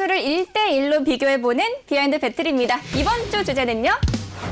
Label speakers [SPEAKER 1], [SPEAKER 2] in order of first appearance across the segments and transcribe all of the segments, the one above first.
[SPEAKER 1] 선수를 1대1로 비교해보는 비하인드 배틀입니다. 이번 주 주제는요.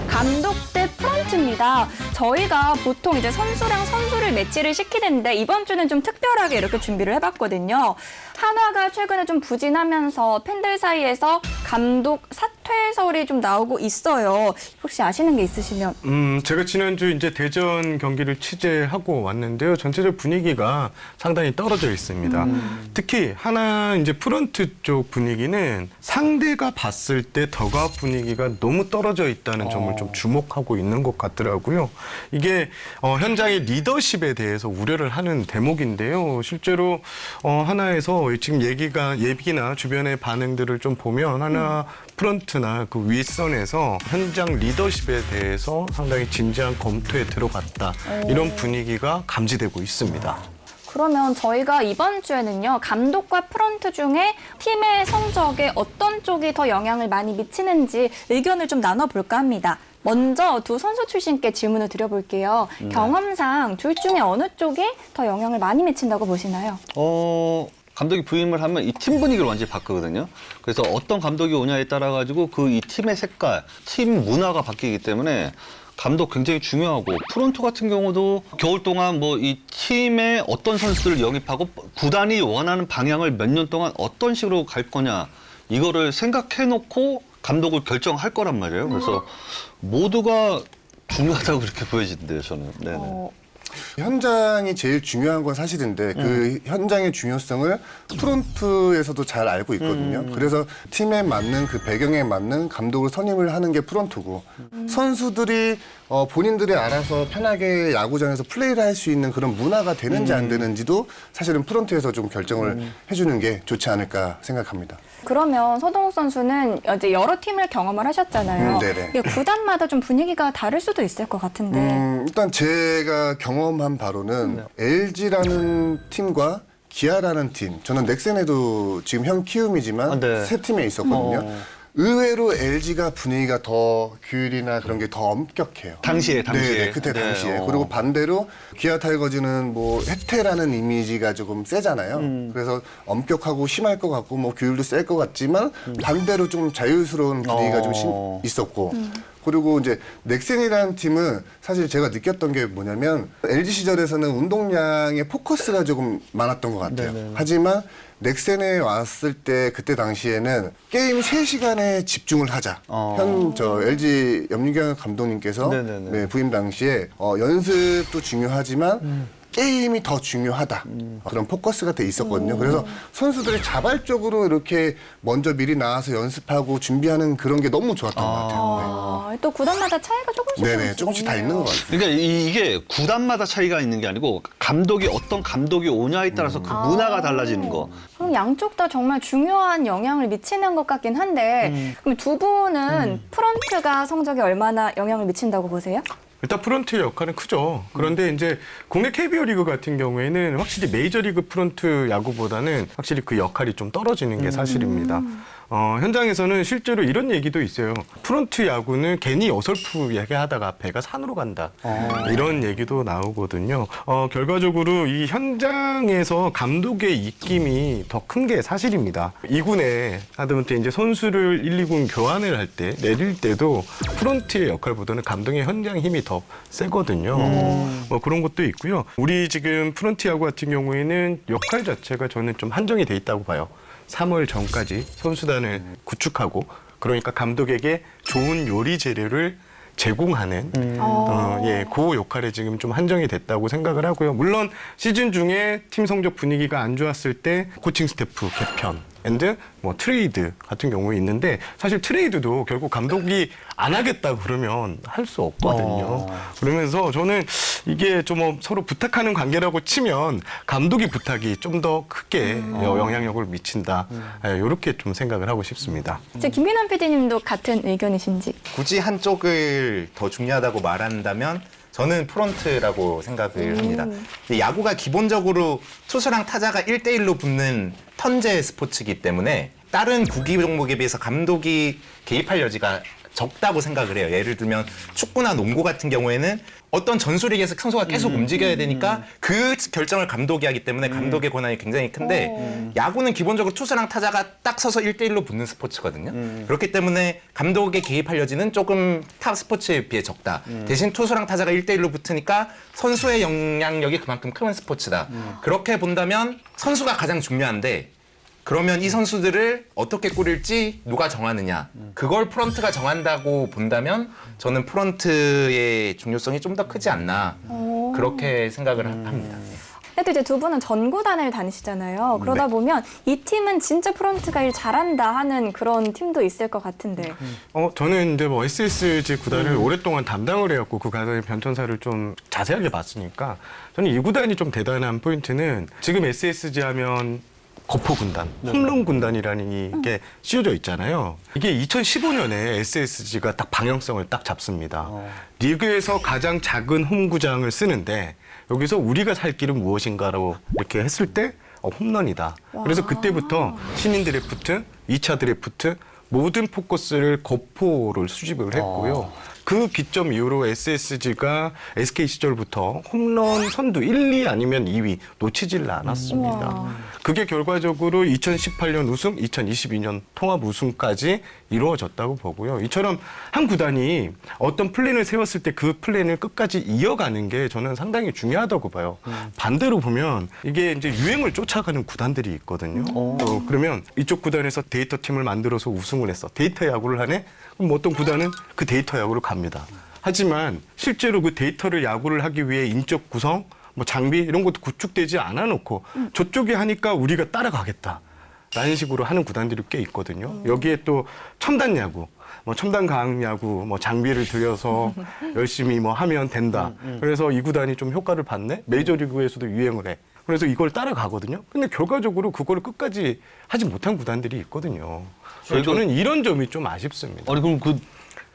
[SPEAKER 1] 감독 대 프런트입니다. 저희가 보통 이제 선수랑 선수를 매치를 시키는데 이번 주는 좀 특별하게 이렇게 준비를 해봤거든요. 한화가 최근에 좀 부진하면서 팬들 사이에서 감독 사퇴 설이 좀 나오고 있어요. 혹시 아시는 게 있으시면
[SPEAKER 2] 음, 제가 지난주 이제 대전 경기를 취재하고 왔는데요. 전체적 분위기가 상당히 떨어져 있습니다. 특히 하나 이제 프런트 쪽 분위기는 상대가 봤을 때 더가 분위기가 너무 떨어져 있다는 점을 좀 주목하고 있는 것 같더라고요. 이게 어, 현장의 리더십에 대해서 우려를 하는 대목인데요. 실제로 어, 하나에서 지금 얘기가 예비나 주변의 반응들을 좀 보면 하나 프런트 나 그 윗선에서 현장 리더십에 대해서 상당히 진지한 검토에 들어갔다 이런 분위기가 감지되고 있습니다.
[SPEAKER 1] 그러면 저희가 이번 주에는요, 감독과 프런트 중에 팀의 성적에 어떤 쪽이 더 영향을 많이 미치는지 의견을 좀 나눠볼까 합니다. 먼저 두 선수 출신께 질문을 드려볼게요. 경험상 둘 중에 어느 쪽이 더 영향을 많이 미친다고 보시나요?
[SPEAKER 3] 어, 감독이 부임을 하면 이 팀 분위기를 완전히 바꾸거든요. 그래서 어떤 감독이 오냐에 따라 가지고 그 이 팀의 색깔, 팀 문화가 바뀌기 때문에 감독 굉장히 중요하고 프론트 같은 경우도 겨울 동안 뭐 이 팀의 어떤 선수들을 영입하고 구단이 원하는 방향을 몇 년 동안 어떤 식으로 갈 거냐 이거를 생각해 놓고 감독을 결정할 거란 말이에요. 그래서 모두가 중요하다고 그렇게 보여지는데요, 저는. 네네.
[SPEAKER 1] 어,
[SPEAKER 4] 현장이 제일 중요한 건 사실인데 그 현장의 중요성을 프론트에서도 잘 알고 있거든요. 그래서 팀에 맞는 그 배경에 맞는 감독을 선임을 하는 게 프론트고 선수들이 어, 본인들이 알아서 편하게 야구장에서 플레이를 할 수 있는 그런 문화가 되는지 안 되는지도 사실은 프론트에서 좀 결정을 해주는 게 좋지 않을까 생각합니다.
[SPEAKER 1] 그러면 서동욱 선수는 이제 여러 팀을 경험을 하셨잖아요.
[SPEAKER 4] 음, 네네.
[SPEAKER 1] 이게 구단마다 좀 분위기가 다를 수도 있을 것 같은데.
[SPEAKER 4] 음, 일단 제가 경험한 바로는 LG라는 팀과 기아라는 팀, 저는 넥센에도 지금 현 키움이지만
[SPEAKER 3] 아, 네.
[SPEAKER 4] 세 팀에 있었거든요.
[SPEAKER 3] 어.
[SPEAKER 4] 의외로 LG가 분위기가 더 규율이나 그런 게 더 엄격해요.
[SPEAKER 3] 당시에, 당시에.
[SPEAKER 4] 네, 네, 그때
[SPEAKER 3] 네,
[SPEAKER 4] 당시에.
[SPEAKER 3] 어.
[SPEAKER 4] 그리고 반대로 기아 타이거즈는 뭐 혜태라는 이미지가 조금 세잖아요.
[SPEAKER 3] 음.
[SPEAKER 4] 그래서 엄격하고 심할 것 같고 뭐 규율도 셀 것 같지만 반대로 좀 자유스러운 분위기가 좀 심-
[SPEAKER 3] 음. 어.
[SPEAKER 4] 있었고 그리고 이제 넥센이라는 팀은 사실 제가 느꼈던 게 뭐냐면 LG 시절에서는 운동량의 포커스가 조금 많았던 것 같아요. 하지만 넥센에 왔을 때 그때 당시에는 게임 3시간에 집중을 하자.
[SPEAKER 3] 어.
[SPEAKER 4] 현저 LG 염유경 감독님께서
[SPEAKER 3] 네네네.
[SPEAKER 4] 네, 부임 당시에 어, 연습도 중요하지만 게임이 더 중요하다. 그런 포커스가 돼 있었거든요. 그래서 선수들이 자발적으로 이렇게 먼저 미리 나와서 연습하고 준비하는 그런 게 너무 좋았던 것 같아요.
[SPEAKER 1] 아, 또 구단마다 차이가 조금씩
[SPEAKER 4] 네.
[SPEAKER 1] 좀
[SPEAKER 4] 네네, 조금씩 다 있는 것 같아요.
[SPEAKER 3] 그러니까 이- 이게 구단마다 차이가 있는 게 아니고 감독이 어떤 감독이 오냐에 따라서 그 문화가 달라지는 거.
[SPEAKER 1] 그럼 양쪽 다 정말 중요한 영향을 미치는 것 같긴 한데
[SPEAKER 3] 음.
[SPEAKER 1] 그럼 두 분은 프런트가 성적에 얼마나 영향을 미친다고 보세요?
[SPEAKER 2] 일단 프런트의 역할은 크죠. 그런데 이제 국내 KBO 리그 같은 경우에는 확실히 메이저리그 프런트 야구보다는 확실히 그 역할이 좀 떨어지는 게 사실입니다. 어, 현장에서는 실제로 이런 얘기도 있어요. 프런트 야구는 괜히 어설프 얘기하다가 배가 산으로 간다. 이런 얘기도 나오거든요. 어, 결과적으로 이 현장에서 감독의 입김이 더 큰 게 사실입니다. 2군에 하다못해 이제 선수를 1, 2군 교환을 할 때, 내릴 때도 프런트의 역할보다는 감독의 현장 힘이 더 세거든요. 뭐 그런 것도 있고요. 우리 지금 프런트 야구 같은 경우에는 역할 자체가 저는 좀 한정이 돼 있다고 봐요. 3월 전까지 선수단을 구축하고 그러니까 감독에게 좋은 요리 재료를 제공하는 어, 예, 그 역할에 지금 좀 한정이 됐다고 생각을 하고요. 물론 시즌 중에 팀 성적 분위기가 안 좋았을 때 코칭 스태프 개편 앤드 뭐 트레이드 같은 경우에 있는데 사실 트레이드도 결국 감독이 안 하겠다 그러면 할 수 없거든요.
[SPEAKER 3] 어.
[SPEAKER 2] 그러면서 저는 이게 좀 뭐 서로 부탁하는 관계라고 치면 감독이 부탁이 좀 더 크게 영향력을 미친다. 이렇게 좀 생각을 하고 싶습니다.
[SPEAKER 1] 이제 김민환 PD님도 같은 의견이신지.
[SPEAKER 5] 굳이 한쪽을 더 중요하다고 말한다면 저는 프론트라고 생각을 합니다. 근데 야구가 기본적으로 투수랑 타자가 1대1로 붙는 턴제 스포츠이기 때문에 다른 구기 종목에 비해서 감독이 개입할 여지가 적다고 생각을 해요. 예를 들면 축구나 농구 같은 경우에는 어떤 전술리그에서 선수가 계속 움직여야 되니까 그 결정을 감독이 하기 때문에 감독의 권한이 굉장히 큰데 야구는 기본적으로 투수랑 타자가 딱 서서 1대1로 붙는 스포츠거든요. 그렇기 때문에 감독의 개입할 여지는 조금 타 스포츠에 비해 적다. 대신 투수랑 타자가 1대1로 붙으니까 선수의 영향력이 그만큼 큰 스포츠다. 그렇게 본다면 선수가 가장 중요한데 그러면 이 선수들을 어떻게 꾸릴지 누가 정하느냐. 그걸 프런트가 정한다고 본다면 저는 프런트의 중요성이 좀 더 크지 않나. 그렇게 생각을 하- 합니다.
[SPEAKER 1] 근데 이제 두 분은 전 구단을 다니시잖아요. 그러다
[SPEAKER 2] 네.
[SPEAKER 1] 보면 이 팀은 진짜 프런트가 일 잘한다 하는 그런 팀도 있을 것 같은데.
[SPEAKER 2] 어, 저는 이제 뭐 SSG 구단을 오랫동안 담당을 해왔고 그 구단의 변천사를 좀 자세하게 봤으니까 저는 이 구단이 좀 대단한 포인트는 지금 SSG 하면 거포 군단, 홈런 군단이라는 게 씌워져 있잖아요. 이게 2015년에 SSG가 딱 방향성을 딱 잡습니다. 리그에서 가장 작은 홈구장을 쓰는데 여기서 우리가 살 길은 무엇인가로 이렇게 했을 때 어, 홈런이다. 그래서 그때부터 신인 드래프트, 2차 드래프트 모든 포커스를 거포를 수집을 했고요. 그 기점 이후로 SSG가 SK 시절부터 홈런 선두 1, 2 아니면 2위 놓치질 않았습니다.
[SPEAKER 1] 우와.
[SPEAKER 2] 그게 결과적으로 2018년 우승, 2022년 통합 우승까지 이루어졌다고 보고요. 이처럼 한 구단이 어떤 플랜을 세웠을 때 그 플랜을 끝까지 이어가는 게 저는 상당히 중요하다고 봐요. 반대로 보면 이게 이제 유행을 쫓아가는 구단들이 있거든요. 어, 그러면 이쪽 구단에서 데이터 팀을 만들어서 우승을 했어. 데이터 야구를 하네? 그럼 어떤 구단은 그 데이터 야구를 갑니다. 하지만 실제로 그 데이터를 야구를 하기 위해 인적 구성, 뭐 장비 이런 것도 구축되지 않아 놓고 저쪽이 하니까 우리가 따라가겠다. 라는 식으로 하는 구단들이 꽤 있거든요. 여기에 또 첨단 야구, 뭐 첨단 강야구 뭐 장비를 들여서 열심히 뭐 하면 된다. 그래서 이 구단이 좀 효과를 봤네. 메이저리그에서도 유행을 해. 그래서 이걸 따라가거든요. 근데 결과적으로 그거를 끝까지 하지 못한 구단들이 있거든요. 저는 이런 점이 좀 아쉽습니다.
[SPEAKER 3] 아니 그럼 그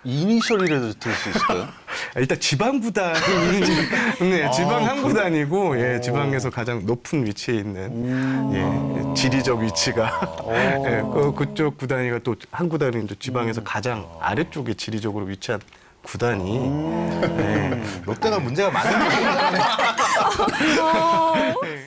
[SPEAKER 3] 이니셜이라도 들을 수 있을까요?
[SPEAKER 2] 일단 지방 구단, 네, 지방 한 구단이고, 예, 지방에서 가장 높은 위치에 있는, 예, 지리적 위치가, 예, 그, 그쪽 구단이가 또 한 구단이 또 지방에서 가장 아래쪽에 지리적으로 위치한 구단이, 예,
[SPEAKER 5] 롯데가 문제가 많은